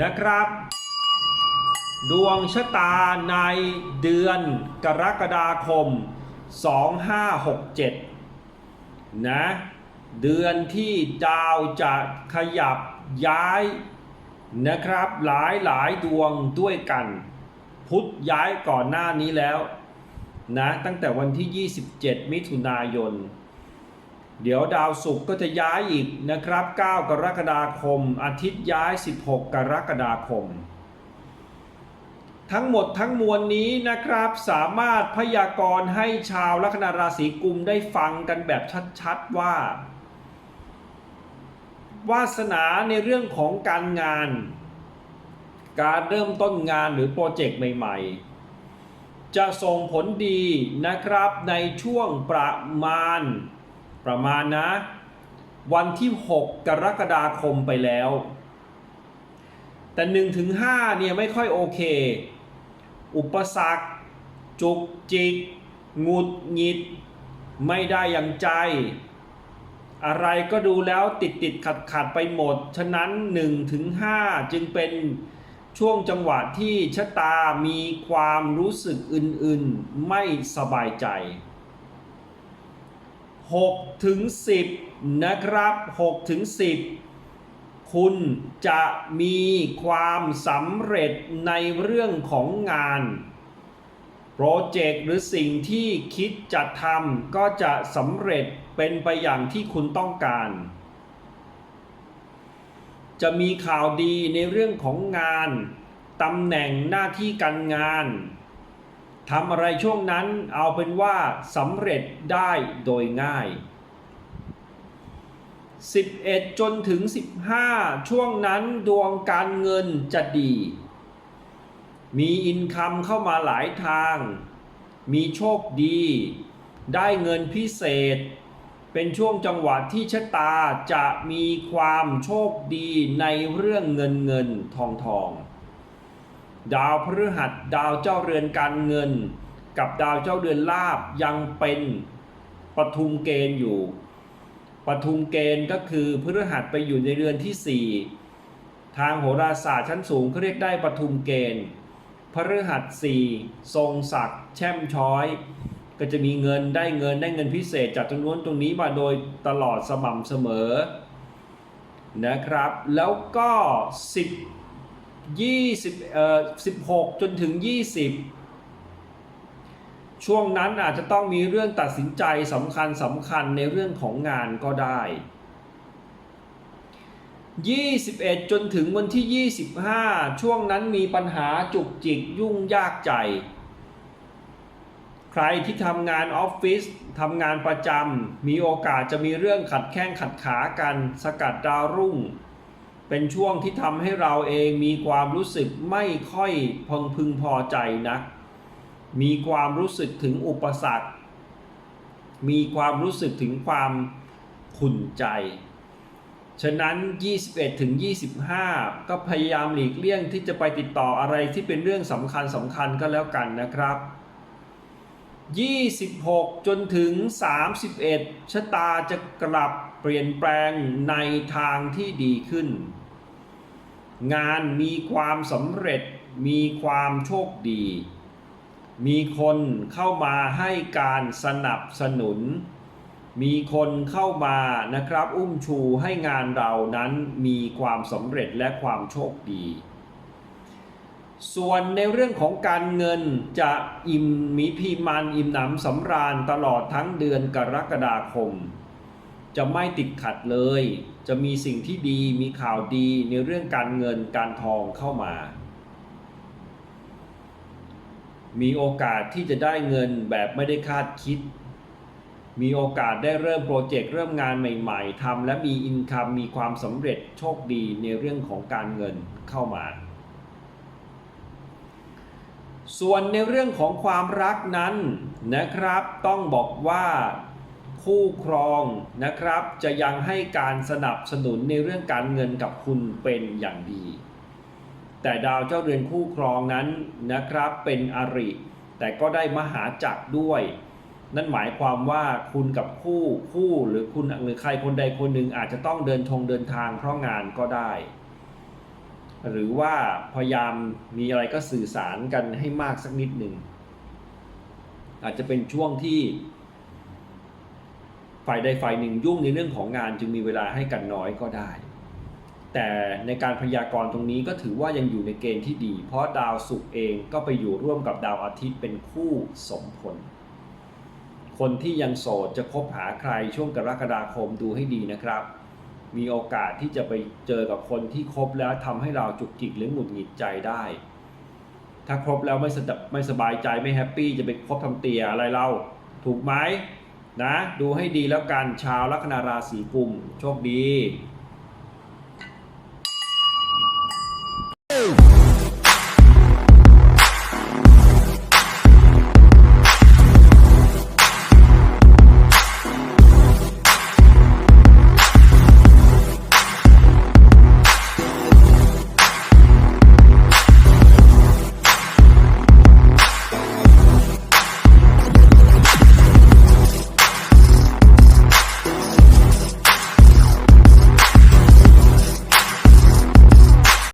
นะครับ ดวงชะตาในเดือนกรกฎาคม 2567 นะ เดือนที่ดาวจะขยับย้ายนะครับหลายหลายดวงด้วยกัน พุธย้ายก่อนหน้านี้แล้วนะตั้งแต่วันที่ 27 มิถุนายน เดี๋ยวดาวศุกร์ก็จะย้ายอีกนะครับ 9 กรกฎาคม อาทิตย์ย้าย 16 กรกฎาคม ทั้งหมดทั้งมวลนี้นะครับสามารถพยากรณ์ให้ชาวลัคนาราศีกุมได้ฟังกันแบบชัดๆว่า วาสนาในเรื่องของการงาน การเริ่มต้นงานหรือโปรเจกต์ใหม่ ๆจะส่งผลดีนะครับในช่วงประมาณ ประมาณนะ วันที่ 6 กรกฎาคมไปแล้ว แต่1ถึง5เนี่ยไม่ค่อยโอเค อุปสรรค จุกจิกงุดหงิด ไม่ได้อย่างใจ อะไรก็ดูแล้วติดติดขัดขัดไปหมด ฉะนั้น1ถึง5จึงเป็นช่วงจังหวะที่ชะตามีความรู้สึกอื่นๆ ไม่สบายใจ 6ถึง10 นะครับ 6 ถึง 10 คุณจะมีความสำเร็จในเรื่องของงานโปรเจกต์หรือสิ่งที่คิดจะทำก็จะสำเร็จเป็นไปอย่างที่คุณต้องการ จะมีข่าวดีในเรื่องของงานตำแหน่งหน้าที่การงาน ทำอะไรช่วงนั้นเอาเป็นว่าสำเร็จได้โดยง่าย 11 จนถึง 15 ช่วงนั้นดวงการเงินจะดี มีอินคัมเข้ามาหลายทาง มีโชคดี ได้เงินพิเศษ เป็นช่วงจังหวะที่ชะตาจะมีความโชคดีในเรื่องเงินเงินทองทอง ดาวพฤหัสดาวเจ้าเรือนการเงิน กับดาวเจ้าเรือนลาบยังเป็นปทุมเกณฑ์อยู่ปทุมเกณฑ์ก็คือพฤหัสไปอยู่ในเรือนที่ 4 ทางโหราศาสตร์ชั้นสูงเขาเรียกได้ปทุมเกณฑ์พฤหัสสี่ทรงศักดิ์แช่มช้อย ก็จะมีเงินได้เงินได้เงินพิเศษจากตรงนู้นตรงนี้มาโดยตลอดสม่ำเสมอนะครับ แล้วก็ 10 20เอ่อ16 จนถึง 20 ช่วงนั้นอาจจะต้องมีเรื่องตัดสินใจสำคัญสำคัญในเรื่องของงานก็ได้ 21 จนถึงวันที่ 25 ช่วงนั้นมีปัญหาจุกจิกยุ่งยากใจ ใครที่ทำงานออฟฟิศทำงานประจำมีโอกาสจะมีเรื่องขัดแข้งขัดขากัน สกัดดาวรุ่ง เป็นช่วงที่ทำให้เราเองมีความรู้สึกไม่ค่อยพึงพึงพอใจนัก มีความรู้สึกถึงอุปสรรค มีความรู้สึกถึงความขุ่นใจ ฉะนั้น 21ถึง25 ก็พยายามหลีกเลี่ยงที่จะไปติดต่ออะไรที่เป็นเรื่องสำคัญสำคัญก็แล้วกันนะครับ26 จนถึง 31 ชะตาจะกลับเปลี่ยนแปลงในทางที่ดีขึ้น งานมีความสำเร็จมีความโชคดี มีคนเข้ามาให้การสนับสนุน มีคนเข้ามานะครับอุ้มชูให้งานเรานั้นมีความสำเร็จและความโชคดี ส่วนในเรื่องของการเงินจะอิ่มมีพีมันอิ่มหนำสำราญตลอดทั้งเดือนกรกฎาคม จะไม่ติดขัดเลย จะมีสิ่งที่ดีมีข่าวดีในเรื่องการเงินการทองเข้ามา มีโอกาสที่จะได้เงินแบบไม่ได้คาดคิด มีโอกาสได้เริ่มโปรเจกต์เริ่มงานใหม่ๆทำและมีอินคัมมีความสำเร็จโชคดีในเรื่องของการเงินเข้ามา ส่วนในเรื่องของความรักนั้นนะครับ ต้องบอกว่า คู่ครองนะครับ จะยังให้การสนับสนุนในเรื่องการเงินกับคุณเป็นอย่างดี แต่ดาวเจ้าเรือนคู่ครองนั้นนะครับเป็นอริ แต่ก็ได้มหาจักรด้วย นั่นหมายความว่าคุณกับคู่คู่หรือคุณหรือใครคนใดคนหนึ่งอาจจะต้องเดินทงเดินทางเพราะงานก็ได้ หรือว่าพยายามมีอะไรก็สื่อสารกันให้มากสักนิดหนึ่งอาจจะเป็นช่วงที่ ฝ่ายใดฝ่ายหนึ่งยุ่งในเรื่องของงานจึงมีเวลาให้กันน้อยก็ได้ แต่ในการพยากรณ์ตรงนี้ก็ถือว่ายังอยู่ในเกณฑ์ที่ดี เพราะดาวศุกร์เองก็ไปอยู่ร่วมกับดาวอาทิตย์เป็นคู่สมพลคนที่ยังโสดจะคบหาใครช่วงกรกฎาคมดูให้ดีนะครับ มีโอกาสที่จะไปเจอกับคนที่คบแล้วทำให้เราจุกจิกหรือหงุดหงิดใจได้ถ้าครบแล้วไม่สบไม่สบายใจไม่แฮปปี้จะไปคบทำเตียอะไรเรา ถูกไหม นะดูให้ดีแล้วกันชาวลัคนาราศีกุมโชคดี